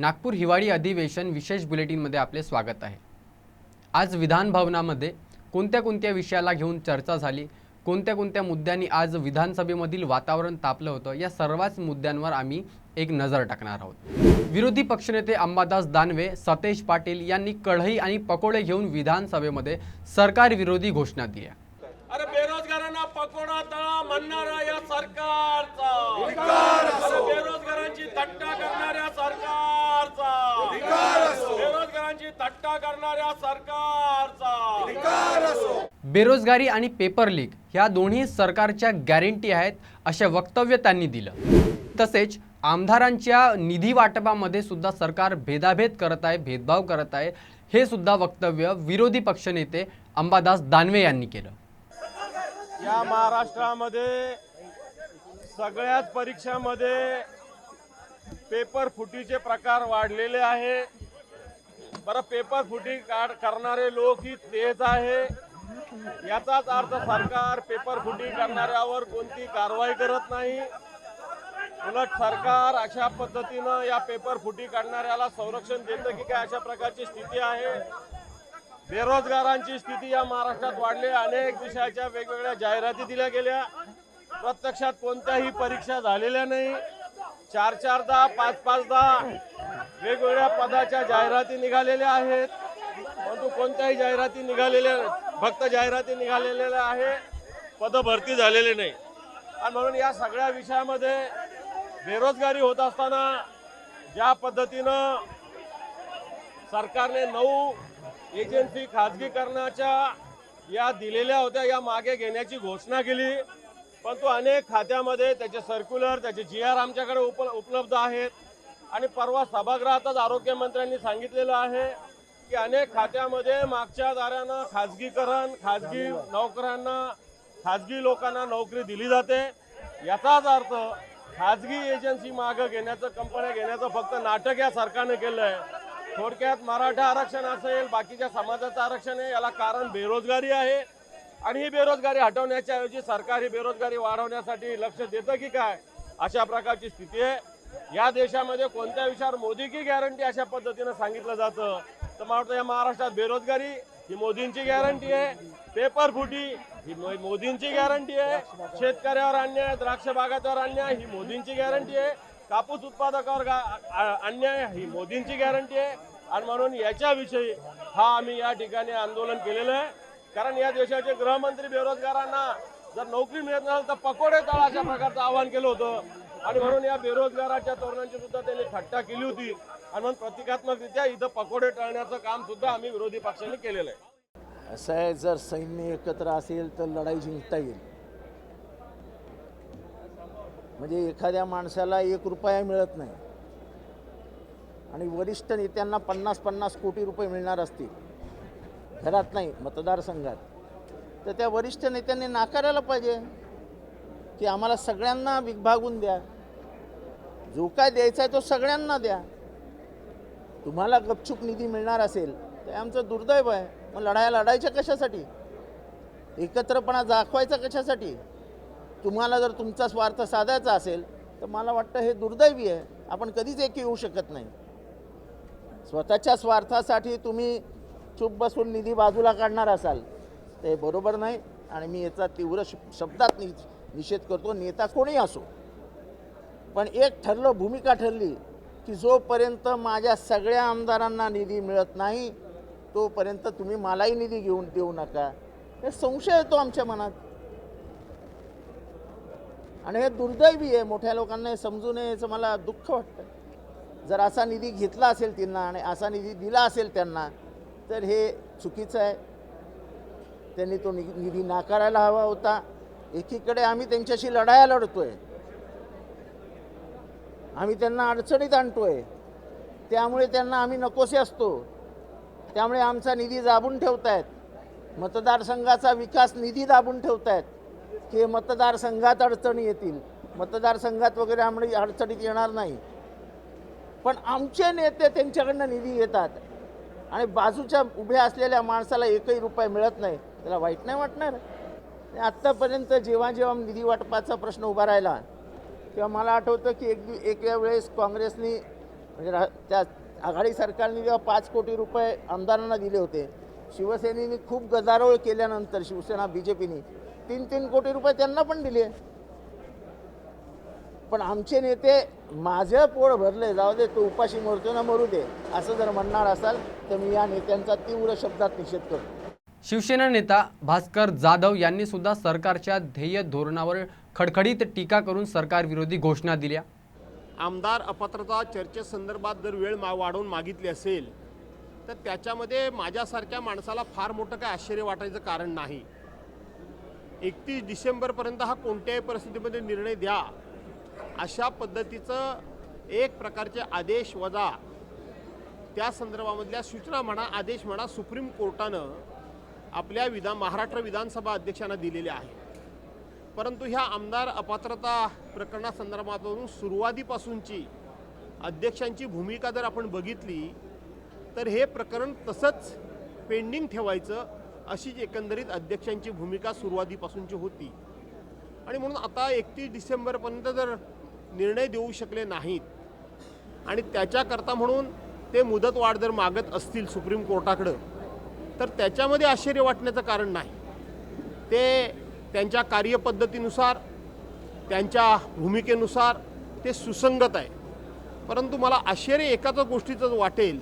नागपूर हिवाळी अधिवेशन विशेष बुलेटिनमध्ये आपले स्वागत आहे. आज विधान भवनामध्ये कोणत्या कोणत्या विषयाला घेऊन चर्चा झाली कोणत्या कोणत्या मुद्द्यांनी आज विधानसभेमधील वातावरण तापलं होतं या सर्वच मुद्द्यांवर आम्ही एक नजर टाकणार आहोत. विरोधी पक्षनेते अंबादास दानवे सतेज पाटील यांनी कढई आणि पकोडे घेऊन विधानसभेमध्ये सरकार विरोधी घोषणा दिल्या. अरे बेरोजगारांना पकोडा तळा म्हणणारा या सरकारचा. बेरोजगारांची थट्टा करणाऱ्या सरकारचा. बेरोजगारांची थट्टा करणाऱ्या सरकारचा. धिक्कार असो. बेरोजगारी आणि पेपर लीक ह्या दोन्ही सरकारच्या गॅरंटी आहेत असे वक्तव्य त्यांनी दिलं. तसेच आमदारांच्या निधी वाटपामध्ये सुद्धा सरकार भेदाभेद करत आहे भेदभाव करत आहे हे सुद्धा वक्तव्य विरोधी पक्षनेते अंबादास दानवे यांनी केलं. या महाराष्ट्रामध्ये सगळ्याच परीक्षामध्ये पेपर फुटीचे प्रकार वाढलेले आहे. बरं पेपर फुटी काढ करणारे लोक ही तेच आहे. याचाच अर्थ सरकार पेपर फुटी करणाऱ्यावर कोणती कारवाई करत नाही. उलट सरकार अशा पद्धतीनं या पेपर फुटी काढणाऱ्याला संरक्षण देतं की काय अशा प्रकारची स्थिती आहे. बेरोजगारांची स्थिती या महाराष्ट्रात वाढली. अनेक विषयाच्या वेगवेगळ्या जाहिराती दिल्या गेल्या. प्रत्यक्षात कोणत्याही परीक्षा झालेल्या नाही. चार चारदा पाच पाचदा वेगवेगळ्या पदाच्या जाहिराती निघालेल्या आहेत. परंतु कोणत्याही जाहिराती निघालेल्या फक्त जाहिराती निघालेल्या आहे पद भरती झालेले नाही. आणि म्हणून या सगळ्या विषयामध्ये बेरोजगारी होत असताना ज्या पद्धतीनं सरकारने नऊ एजन्सी खाजगीकरणाच्या या दिलेल्या होत्या या मागे घेण्याची घोषणा केली. परंतु अनेक खात्यामध्ये त्याचे सर्क्युलर त्याचे जी आर आमच्याकडे उप उपलब्ध आहेत. आणि परवा सभागृहातच आरोग्यमंत्र्यांनी सांगितलेलं आहे की अनेक खात्यामध्ये मागच्या दारानं खाजगीकरण खाजगी नोकऱ्यांना खाजगी लोकांना नोकरी दिली जाते. याचाच अर्थ खाजगी एजन्सी मागं घेण्याचं कंपन्या घेण्याचं फक्त नाटक या सरकारने केलं आहे. थोडक्यात मराठा आरक्षण असेल बाकीच्या समाजाचं आरक्षण आहे याला कारण बेरोजगारी आहे. आणि ही बेरोजगारी हटवण्याच्या ऐवजी सरकार ही बेरोजगारी वाढवण्यासाठी लक्ष देतं की काय? अशा प्रकारची स्थिती आहे. या देशामध्ये कोणत्या विषयावर मोदी की गॅरंटी अशा पद्धतीनं सांगितलं जातं? तर मला वाटतं या महाराष्ट्रात बेरोजगारी ही मोदींची गॅरंटी आहे. पेपर फुटी ही मोदींची गॅरंटी आहे. शेतकऱ्यावर अन्याय द्राक्ष बागातवर अन्याय ही मोदींची गॅरंटी आहे. कापूस उत्पादकावर अन्याय ही मोदींची गॅरंटी आहे. आणि म्हणून याच्याविषयी हा आम्ही या ठिकाणी आंदोलन केलेलं आहे. कारण या देशाचे गृहमंत्री बेरोजगारांना जर नोकरी मिळत नसेल तर पकोडे तळ अशा प्रकारचं आवाहन केलं होतं. आणि म्हणून या बेरोजगाराच्या तरुणांची सुद्धा त्यांनी थट्टा केली होती. आणि म्हणून प्रतिकात्मकरित्या इथं पकोडे टाळण्याचं काम सुद्धा आम्ही विरोधी पक्षाने केलेलं आहे. असं आहे जर सैन्य एकत्र असेल तर लढाई जिंकता येईल. म्हणजे एखाद्या माणसाला एक रुपया मिळत नाही. आणि वरिष्ठ नेत्यांना पन्नास पन्नास कोटी रुपये मिळणार असतील. घरात नाही मतदारसंघात. तर त्या वरिष्ठ नेत्यांनी नाकारायला पाहिजे की आम्हाला सगळ्यांना विभागून द्या. जो काय द्यायचा आहे तो सगळ्यांना द्या. तुम्हाला गपचूप निधी मिळणार असेल तर आमचं दुर्दैव आहे. मग लढाया लढायच्या कशासाठी? एकत्रपणा दाखवायचा कशासाठी? तुम्हाला जर तुमचा स्वार्थ साधायचा असेल तर मला वाटतं हे दुर्दैवी आहे. आपण कधीच एक येऊ शकत नाही. स्वतःच्या स्वार्थासाठी तुम्ही चूप बसून निधी बाजूला काढणार असाल ते बरोबर नाही. आणि मी याचा तीव्र श- शब्दात नि निषेध करतो नेता कोणी असो. पण एक ठरलं भूमिका ठरली की जोपर्यंत माझ्या सगळ्या आमदारांना निधी मिळत नाही तोपर्यंत तुम्ही मलाही निधी घेऊन देऊ नका. हे संशय येतो आमच्या मनात. आणि हे दुर्दैवी आहे. मोठ्या लोकांना हे समजू नये याचं मला दुःख वाटतं. जर असा निधी घेतला असेल त्यांना आणि असा निधी दिला असेल त्यांना तर हे चुकीचं आहे. त्यांनी तो नि निधी नाकारायला हवा होता. एकीकडे आम्ही त्यांच्याशी लढाया लढतोय. आम्ही त्यांना अडचणीत आणतोय. त्यामुळे त्यांना आम्ही नकोसे असतो. त्यामुळे आमचा निधी दाबून ठेवतायत. मतदारसंघाचा विकास निधी दाबून ठेवतायत. की मतदारसंघात अडचणी येतील. मतदारसंघात वगैरे आम्ही अडचणीत येणार नाही. पण आमचे नेते त्यांच्याकडनं निधी घेतात. आणि बाजूच्या उभ्या असलेल्या माणसाला एकही रुपये मिळत नाही. त्याला वाईट नाही वाटणार? आणि आत्तापर्यंत जेव्हा जेव्हा निधी वाटपाचा प्रश्न उभा राहिला तेव्हा मला आठवतं की एक एक वेळेस काँग्रेसनी म्हणजे रा त्या आघाडी सरकारने जेव्हा पाच कोटी रुपये आमदारांना दिले होते शिवसेनेने खूप गदारोळ केल्यानंतर शिवसेना बी जे पीने तीन तीन कोटी रुपये त्यांना पण दिले. पण आमचे नेते माझं पोळ भरले जाऊ दे तो उपाशी मरतो ना मरू दे. असं जर म्हणणार असाल तर मी या नेत्यांचा तीव्र शब्दात निषेध करतो. शिवसेना नेता भास्कर जाधव यांनी सुद्धा सरकारच्या ध्येय धोरणावर खडखडीत टीका करून सरकारविरोधी घोषणा दिल्या. आमदार अपात्रता चर्चेसंदर्भात जर वेळ मा वाढवून मागितली असेल तर त्याच्यामध्ये माझ्यासारख्या माणसाला फार मोठं काय आश्चर्य वाटायचं कारण नाही. एकतीस डिसेंबरपर्यंत हा कोणत्याही परिस्थितीमध्ये निर्णय द्या. अशा पद्धतीचं एक प्रकारचे आदेश वजा त्या संदर्भामधल्या सूचना म्हणा आदेश म्हणा सुप्रीम कोर्टानं आपल्या विधान महाराष्ट्र विधानसभा अध्यक्षांना दिलेले आहे परंतु ह्या आमदार अपात्रता प्रकरणासंदर्भातून सुरुवातीपासूनची अध्यक्षांची भूमिका जर आपण बघितली तर हे प्रकरण तसंच पेंडिंग ठेवायचं अशीच एकंदरीत अध्यक्षांची भूमिका सुरुवातीपासूनची होती. आणि म्हणून आता एकतीस डिसेंबरपर्यंत जर निर्णय देऊ शकले नाहीत आणि त्याच्याकरता म्हणून ते मुदतवाढ जर मागत असतील सुप्रीम कोर्टाकडं तर त्याच्यामध्ये आश्चर्य वाटण्याचं कारण नाही. ते त्यांच्या कार्यपद्धतीनुसार त्यांच्या भूमिकेनुसार ते सुसंगत आहे. परंतु मला आश्चर्य एकाच गोष्टीचं वाटेल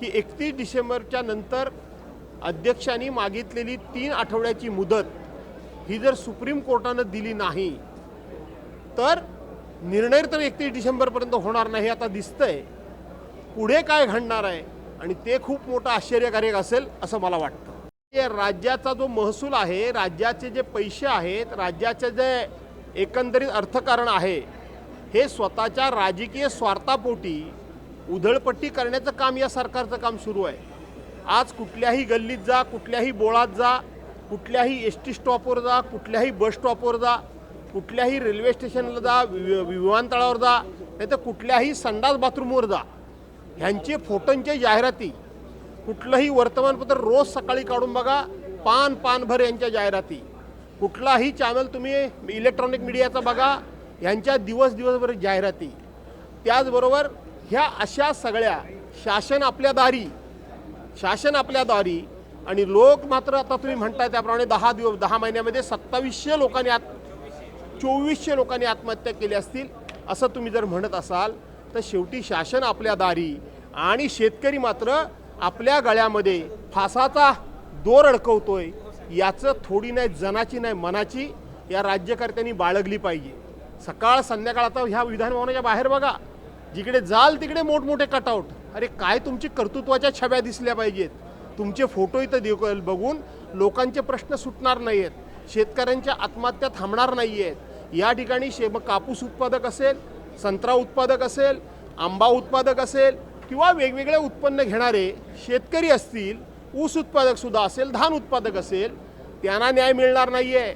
की एकतीस डिसेंबरच्या नंतर अध्यक्षांनी मागितलेली तीन आठवड्याची मुदत ही जर सुप्रीम कोर्टानं दिली नाही तर निर्णय तर एकतीस डिसेंबरपर्यंत होणार नाही आता दिसतंय. पुढे काय घडणार आहे? आणि ते खूप मोठं आश्चर्यकारक असेल असं मला वाटतं. राज्याचा जो महसूल आहे राज्याचे जे पैसे आहेत राज्याचे जे एकंदरीत अर्थकारण आहे हे स्वतःच्या राजकीय स्वार्थापोटी उधळपट्टी करण्याचं काम या सरकारचं काम सुरू आहे. आज कुठल्याही गल्लीत जा कुठल्याही बोळात जा कुठल्याही एस टी स्टॉपवर जा कुठल्याही बस स्टॉपवर जा कुठल्याही रेल्वे स्टेशनला जा वि- विमानतळावर जा नाही तर कुठल्याही संडास बाथरूमवर जा. ह्यांचे फोटोंच्या जाहिराती कुठलंही वर्तमानपत्र रोज सकाळी काढून बघा पान पानभर यांच्या जाहिराती. कुठलाही चॅनल तुम्ही इलेक्ट्रॉनिक मीडियाचा बघा ह्यांच्या दिवस दिवसभर जाहिराती. त्याचबरोबर ह्या अशा सगळ्या शासन आपल्या दारी शासन आपल्या दारी आणि लोक मात्र आता तुम्ही म्हणताय त्याप्रमाणे दहा दिवस दहा महिन्यामध्ये सत्तावीसशे लोकांनी आत चोवीसशे लोकांनी आत्महत्या केल्या असतील असं तुम्ही जर म्हणत असाल तर शेवटी शासन आपल्या दारी आणि शेतकरी मात्र आपल्या गळ्यामध्ये फासाचा दोर अडकवतोय याचं थोडी नाही जनाची नाही मनाची या राज्यकर्त्यांनी बाळगली पाहिजे. सकाळ संध्याकाळ आता ह्या विधानभवनाच्या बाहेर बघा. जिकडे जाल तिकडे मोठमोठे कटआउट अरे काय तुमची कर्तृत्वाच्या छब्या दिसल्या पाहिजेत? तुमचे फोटो इथं देऊ बघून लोकांचे प्रश्न सुटणार नाही आहेत शेतकऱ्यांच्या आत्महत्या थांबणार नाही आहेत या ठिकाणी शे मग कापूस उत्पादक असेल संत्रा उत्पादक असेल आंबा उत्पादक असेल किंवा वेगवेगळे उत्पन्न घेणारे शेतकरी असतील ऊस उत्पादकसुद्धा असेल धान उत्पादक असेल त्यांना न्याय मिळणार नाही आहे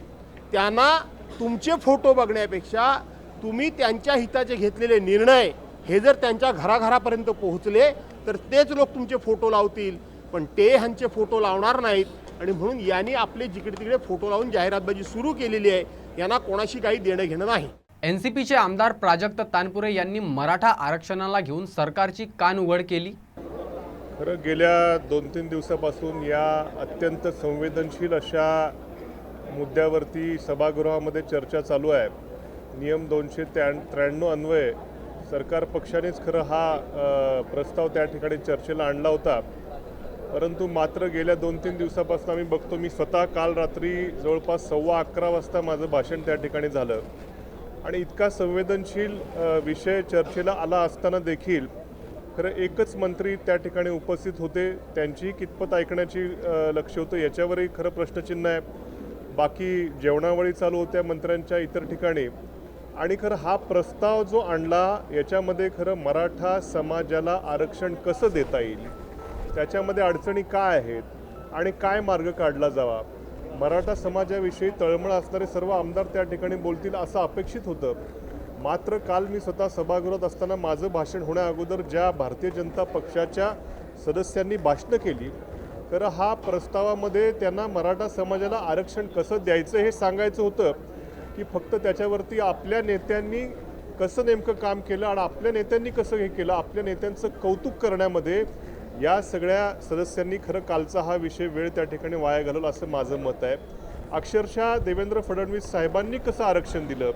त्यांना तुमचे फोटो बघण्यापेक्षा तुम्ही त्यांच्या हिताचे घेतलेले निर्णय हे जर त्यांच्या घराघरापर्यंत पोहोचले तर तेच लोक तुमचे फोटो लावतील. पण ते ह्यांचे फोटो लावणार नाहीत. आणि म्हणून यांनी आपले जिकडे तिकडे फोटो लावून जाहिरातबाजी सुरू केलेली आहे यांना कोणाशी काही देणं घेणं नाही. एन सी पीचे आमदार प्राजक्त तानपुरे यांनी मराठा आरक्षणाला घेऊन सरकारची कान उघड केली. खरं गेल्या दोन तीन दिवसापासून या अत्यंत संवेदनशील अशा मुद्द्यावरती सभागृहामध्ये चर्चा चालू आहे. नियम दोनशे त्या त्र्याण्णव अन्वये सरकार पक्षानेच खरं हा प्रस्ताव त्या ठिकाणी चर्चेला आणला होता. परंतु मात्र गेल्या दोन तीन दिवसापासून आम्ही बघतो मी स्वतः काल रात्री जवळपास सव्वा अकरा वाजता माझं भाषण त्या ठिकाणी झालं. आणि इतका संवेदनशील विषय चर्चेला आला असताना देखील खरं एकच मंत्री त्या ठिकाणी उपस्थित होते त्यांची कितपत ऐकण्याची लक्ष होतं याच्यावरही खरं प्रश्नचिन्ह आहे. बाकी जेवणावळी चालू होत्या मंत्र्यांच्या इतर ठिकाणी. आणि खरं हा प्रस्ताव जो आणला याच्यामध्ये खरं मराठा समाजाला आरक्षण कसं देता येईल? त्याच्यामध्ये अडचणी काय आहेत आणि काय मार्ग काढला जावा? मराठा समाजाविषयी तळमळ असणारे सर्व आमदार त्या ठिकाणी बोलतील असं अपेक्षित होतं. मात्र काल मी स्वतः सभागृहात असताना माझं भाषण होण्याअगोदर ज्या भारतीय जनता पक्षाच्या सदस्यांनी भाषणं केली तर हा प्रस्तावामध्ये त्यांना मराठा समाजाला आरक्षण कसं द्यायचं हे सांगायचं होतं की फक्त त्याच्यावरती आपल्या नेत्यांनी कसं नेमकं काम केलं आणि आपल्या नेत्यांनी कसं हे केलं आपल्या नेत्यांचं कौतुक करण्यामध्ये या सगळ्या सदस्यांनी खरं कालचा हा विषय वेळ त्या ठिकाणी वाया घालवला असं माझं मत आहे. अक्षरशः देवेंद्र फडणवीस साहेबांनी कसं आरक्षण दिलं?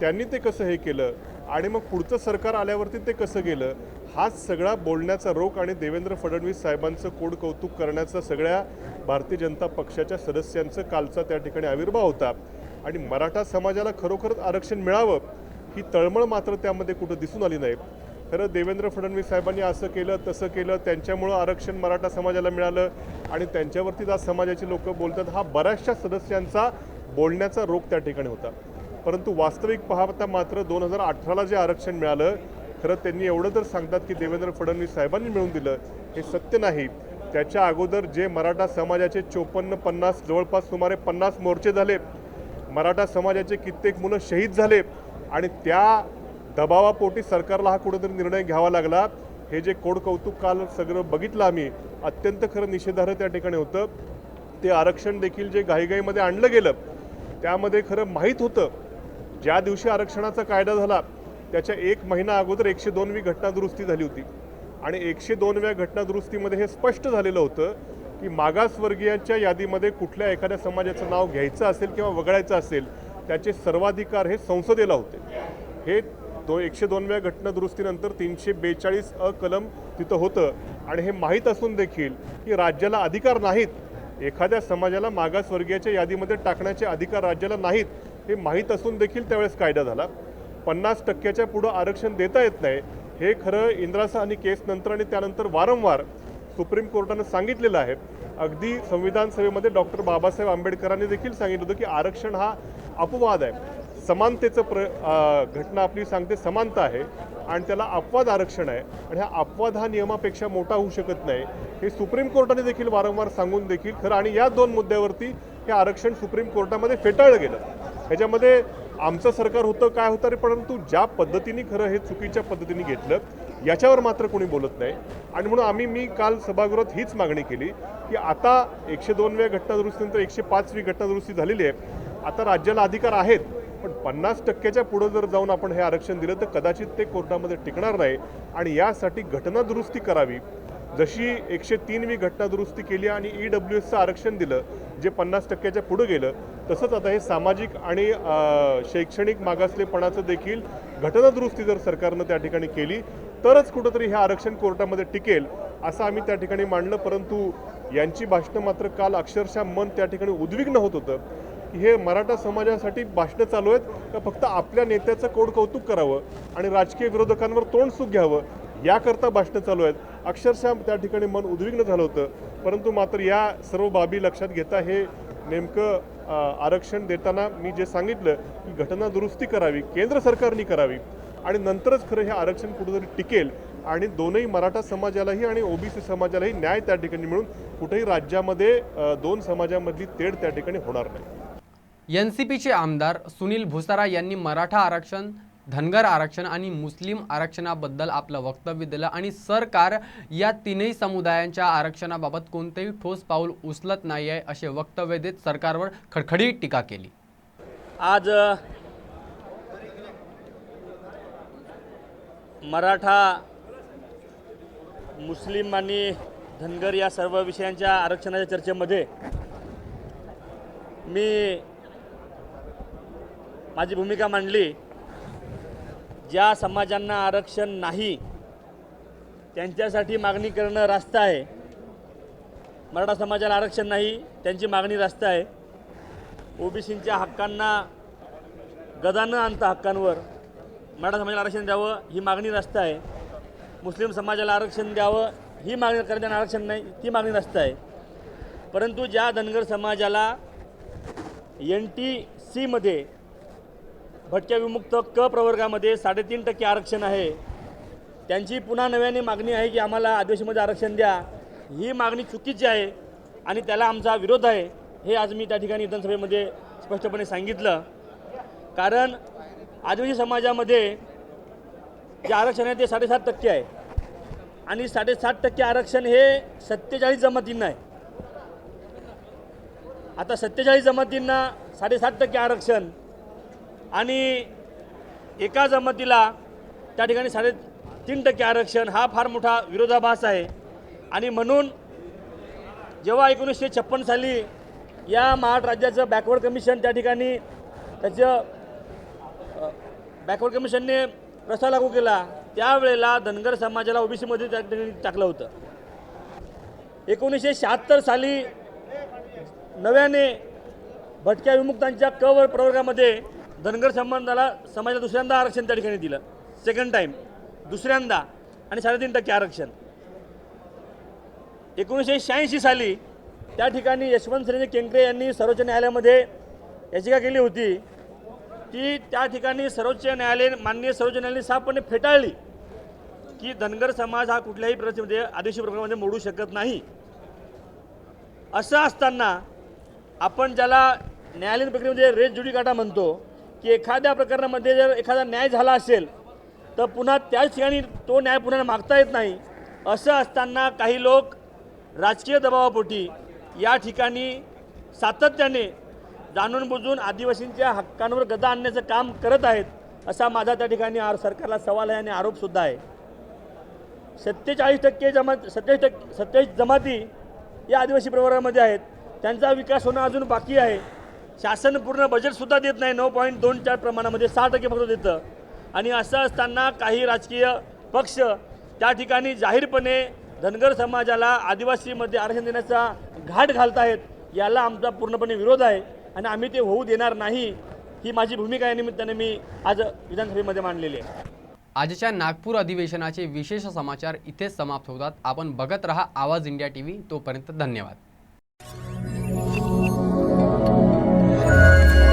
त्यांनी ते कसं हे केलं? आणि मग पुढचं सरकार आल्यावरती ते कसं गेलं? हाच सगळा बोलण्याचा रोख आणि देवेंद्र फडणवीस साहेबांचं कोड कौतुक करण्याचा सगळ्या भारतीय जनता पक्षाच्या सदस्यांचं कालचा त्या ठिकाणी आविर्भाव होता. आणि मराठा समाजाला खरोखरच आरक्षण मिळावं ही तळमळ मात्र त्यामध्ये कुठं दिसून आली नाही. खरं देवेंद्र फडणवीस साहेबांनी असं केलं तसं केलं त्यांच्यामुळं आरक्षण मराठा समाजाला मिळालं आणि त्यांच्यावरतीच आज समाजाची लोक बोलतात हा बऱ्याचशा सदस्यांचा बोलण्याचा रोग त्या ठिकाणी होता. परंतु वास्तविक पाहता मात्र दोन हजार अठराला जे आरक्षण मिळालं खरं त्यांनी एवढं तर सांगतात की देवेंद्र फडणवीस साहेबांनी मिळवून दिलं हे सत्य नाही. त्याच्या अगोदर जे मराठा समाजाचे चोपन्न पन्नास जवळपास सुमारे पन्नास मोर्चे झाले मराठा समाजाचे कित्येक मुलं शहीद झाले आणि त्या दबावापोटी सरकारला हा कुठेतरी निर्णय घ्यावा लागला. हे जे कोड कौतुक काल सगळं बघितलं आम्ही अत्यंत खरं निषेधार्ह त्या ठिकाणी होतं. ते आरक्षण देखील जे घाईघाईमध्ये आणलं गेलं त्यामध्ये खरं माहीत होतं ज्या दिवशी आरक्षणाचा कायदा झाला त्याच्या एक महिना अगोदर एकशे दोनवी घटनादुरुस्ती झाली होती. आणि एकशे दोनव्या घटनादुरुस्तीमध्ये हे स्पष्ट झालेलं होतं की मागासवर्गीयांच्या यादीमध्ये कुठल्या एखाद्या समाजाचं नाव घ्यायचं असेल किंवा वगळायचं असेल त्याचे सर्वाधिकार हे संसदेला होते. हे दो एकशे दोनव्या घटना दुरुस्तीनंतर तीनशे बेचाळीस अ कलम तिथं होतं. आणि हे माहीत असून देखील की राज्याला अधिकार नाहीत. एखाद्या समाजाला मागासवर्गीयाच्या यादीमध्ये टाकण्याचे अधिकार राज्याला नाहीत हे माहीत असून देखील त्यावेळेस कायदा झाला. पन्नास टक्क्याच्या पुढं आरक्षण देता येत नाही हे खरं इंदिरा आणि केस नंतर आणि त्यानंतर वारंवार सुप्रीम कोर्टानं सांगितलेलं आहे. अगदी संविधान सभेमध्ये डॉक्टर बाबासाहेब आंबेडकरांनी देखील सांगितलं होतं की आरक्षण हा अपवाद आहे. समानतेचं प्र घटना आपली सांगते समानता आहे. आणि त्याला अपवाद आरक्षण आहे. आणि हा अपवाद हा नियमापेक्षा मोठा होऊ शकत नाही. हे सुप्रीम कोर्टाने देखील वारंवार सांगून देखील खरं आणि या दोन मुद्द्यावरती हे आरक्षण सुप्रीम कोर्टामध्ये फेटाळलं गेलं. ह्याच्यामध्ये आमचं सरकार होतं काय होतं रे परंतु ज्या पद्धतीने खरं हे चुकीच्या पद्धतीने घेतलं याच्यावर मात्र कोणी बोलत नाही. आणि म्हणून आम्ही मी काल सभागृहात हीच मागणी केली की आता एकशे दोनव्या घटनादुरुस्तीनंतर एकशे पाचवी घटनादुरुस्ती झालेली आहे. आता राज्याला अधिकार आहेत. पण पन्नास टक्क्याच्या पुढं जर जाऊन आपण हे आरक्षण दिलं तर कदाचित ते कोर्टामध्ये टिकणार नाही. आणि यासाठी घटना दुरुस्ती करावी. जशी एकशे तीनवी घटना दुरुस्ती केली आणि ई डब्ल्यू एसचं आरक्षण दिलं जे पन्नास टक्क्याच्या पुढं गेलं तसंच आता हे सामाजिक आणि शैक्षणिक मागासलेपणाचं देखील घटना दुरुस्ती जर सरकारनं त्या ठिकाणी केली तरच कुठंतरी हे आरक्षण कोर्टामध्ये टिकेल असं आम्ही त्या ठिकाणी मांडलं. परंतु यांची भाषणं मात्र काल अक्षरशः मन त्या ठिकाणी उद्विग्न होत होतं. हे मराठा समाजासाठी भाषणं चालू आहेत. का फक्त आपल्या नेत्याचं कोड कौतुक करावं आणि राजकीय विरोधकांवर तोंड सुख घ्यावं याकरता भाषणं चालू आहेत. अक्षरशः त्या ठिकाणी मन उद्विग्न झालं होतं. परंतु मात्र या सर्व बाबी लक्षात घेता हे नेमकं आरक्षण देताना मी जे सांगितलं की घटना दुरुस्ती करावी केंद्र सरकारने करावी आणि नंतरच खरं हे आरक्षण कुठेतरी टिकेल आणि दोनही मराठा समाजालाही आणि ओबीसी समाजालाही न्याय त्या ठिकाणी मिळून कुठेही राज्यामध्ये दोन समाजामधली तेढ त्या ठिकाणी होणार नाही. एन सी पीचे आमदार सुनील भुसारा यांनी मराठा आरक्षण धनगर आरक्षण आणि मुस्लिम आरक्षणाबद्दल आपलं वक्तव्य दिलं आणि सरकार या तीनही समुदायांच्या आरक्षणाबाबत कोणतेही ठोस पाऊल उचलत नाही आहे असे वक्तव्य देत सरकारवर खडखडीत टीका केली. आज मराठा मुस्लिम आणि धनगर या सर्व विषयांच्या आरक्षणाच्या चर्चेमध्ये मी माझी भूमिका मांडली. ज्या समाजांना आरक्षण नाही त्यांच्यासाठी मागणी करणं रास्त आहे. मराठा समाजाला आरक्षण नाही त्यांची मागणी रास्त आहे. ओबीसींच्या हक्कांना गदा न आणता हक्कांवर मराठा समाजाला आरक्षण द्यावं ही मागणी रास्त आहे. मुस्लिम समाजाला आरक्षण द्यावं ही मागणी कारण आरक्षण नाही ती मागणी रास्त आहे. परंतु ज्या धनगर समाजाला एन टी सीमध्ये भटक्या विमुक्त क प्रवर्गामध्ये साडेतीन टक्के आरक्षण आहे. त्यांची पुन्हा नव्याने मागणी आहे की आम्हाला आदिवासीमध्ये आरक्षण द्या. ही मागणी चुकीची आहे आणि त्याला आमचा विरोध आहे हे आज मी त्या ठिकाणी विधानसभेमध्ये स्पष्टपणे सांगितलं. कारण आदिवासी समाजामध्ये जे आरक्षण आहे ते साडेसात टक्के आहे. आणि साडेसात टक्के आरक्षण हे सत्तेचाळीस जमातींना आहे. आता सत्तेचाळीस जमातींना साडेसात टक्के आरक्षण आणि एका जमातीला त्या ठिकाणी साडे तीन टक्के आरक्षण हा फार मोठा विरोधाभास आहे. आणि म्हणून जेव्हा एकोणीसशे छप्पन साली या महाराष्ट्र राज्याचं बॅकवर्ड कमिशन त्या ठिकाणी त्याचं बॅकवर्ड कमिशनने प्रस्ताव लागू केला त्यावेळेला धनगर समाजाला ओबीसीमध्ये त्या ठिकाणी टाकलं होतं. एकोणीसशे शहात्तर साली नव्याने भटक्या विमुक्तांच्या क वर प्रवर्गामध्ये धनगर संबंधाला समाजाला दुसऱ्यांदा आरक्षण त्या ठिकाणी दिलं. सेकंड टाईम दुसऱ्यांदा आणि साडेतीन टक्के आरक्षण. एकोणीसशे शहाऐंशी साली त्या ठिकाणी यशवंत श्रेणी केंकरे यांनी सर्वोच्च न्यायालयामध्ये याचिका केली होती ती त्या ठिकाणी सर्वोच्च न्यायालय माननीय सर्वोच्च न्यायालयाने साफपणे फेटाळली की धनगर समाज हा कुठल्याही परिस्थितीमध्ये आदेशी प्रकरणामध्ये मोडू शकत नाही. असं असताना आपण ज्याला न्यायालयीन प्रक्रियेमध्ये रेस जुडी काटा म्हणतो की एखाद्या प्रकरणामध्ये जर एखादा न्याय झाला असेल तर पुन्हा त्याच ठिकाणी तो न्याय पुन्हा मागता येत नाही. असं असताना काही लोक राजकीय दबावापोटी या ठिकाणी सातत्याने जाणून बुजून आदिवासींच्या हक्कांवर गदा आणण्याचं काम करत आहेत असा माझा त्या ठिकाणी आर सरकारला सवाल आहे आणि आरोपसुद्धा आहे. सत्तेचाळीस टक्के जमात सत्तावीस टक्के सत्तावीस जमाती या आदिवासी प्रवर्गामध्ये आहेत. त्यांचा विकास होणं अजून बाकी आहे. शासन पूर्ण बजेटसुद्धा देत नाही. नऊ पॉईंट दोन चार प्रमाणामध्ये सहा टक्के फक्त देतं. आणि असं असताना काही राजकीय पक्ष त्या ठिकाणी जाहीरपणे धनगर समाजाला आदिवासीमध्ये आरक्षण देण्याचा घाट घालत आहेत याला आमचा पूर्णपणे विरोध आहे. आणि आम्ही ते होऊ देणार नाही ही माझी भूमिका या निमित्ताने मी आज विधानसभेमध्ये मांडलेली आहे. आजच्या नागपूर अधिवेशनाचे विशेष समाचार इथेच समाप्त होतात. आपण बघत रहा आवाज इंडिया टी व्ही तोपर्यंत धन्यवाद. Thank you.